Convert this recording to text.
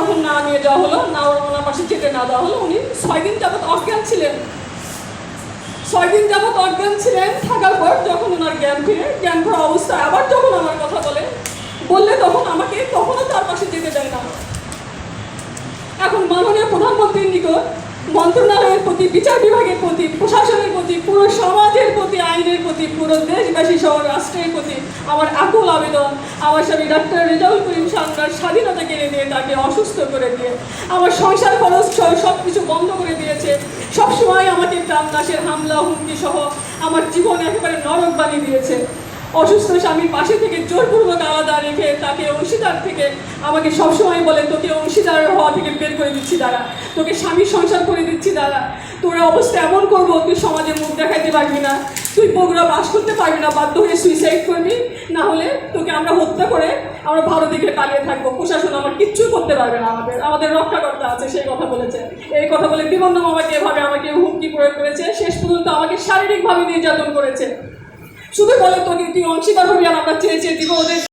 যখন না নিয়ে যাওয়া হলো, না ওনার পাশে যেতে না দেওয়া হলো, উনি ছয় দিন যাবৎ অজ্ঞান ছিলেন। ছয় দিন যাবৎ অজ্ঞান ছিলেন থাকার পর যখন ওনার জ্ঞান ফিরে, জ্ঞান ফেরা অবস্থায় আবার যখন আমার কথা বলে, বললে তখন আমাকে তখনও তার পাশে যেতে দেয় না। এখন মাননীয় প্রধানমন্ত্রীর নিকট মন্ত্রণালয়ের প্রতি, বিচার বিভাগের প্রতি প্রতি আইনের প্রতি পুরো দেশবাসী সহ রাষ্ট্রের প্রতি আমার আকুল আবেদন, আমার স্বামী ডাক্তার রেজাউল করিম সামনার স্বাধীনতা কেড়ে দিয়ে তাকে অসুস্থ করে দিয়ে, আমার সংসার খরচ সহ সব কিছু বন্ধ করে দিয়েছে। সবসময় আমাকে প্রাণনাশের হামলা, হুমকি সহ আমার জীবন একেবারে নরক বানিয়ে দিয়েছে। অসুস্থ স্বামীর পাশে থেকে জোরপূর্বক আলাদা রেখে তাকে অংশীদার থেকে আমাকে সবসময় বলে, তোকে অংশীদার হওয়া থেকে বের করে দিচ্ছি, দাঁড়া। তোকে স্বামীর সংসার করে দিচ্ছি, দাঁড়া। তোর অবস্থা এমন করব, তুই সমাজে মুখ দেখাইতে পারবি না। তুই বগুড়া বাস করতে পারবি না, বাধ্য হয়ে সুইসাইড করবি। না হলে তোকে আমরা হত্যা করে আমরা ভারত দিকে পালিয়ে থাকব। প্রশাসন আমার কিচ্ছু করতে পারবে না আমাদের। আমাদের রক্ষাকর্তা আছে, সেই কথা বলেছে। এই কথা বলে বিমন্ন আমাকে এভাবে আমাকে হুমকি প্রয়োগ করেছে। শেষ পর্যন্ত আমাকে শারীরিকভাবে নির্যাতন করেছে। শুধু বলে তোকে তুই অংশীদার হবি আর আমরা চেয়ে চেয়ে দিব ওদের।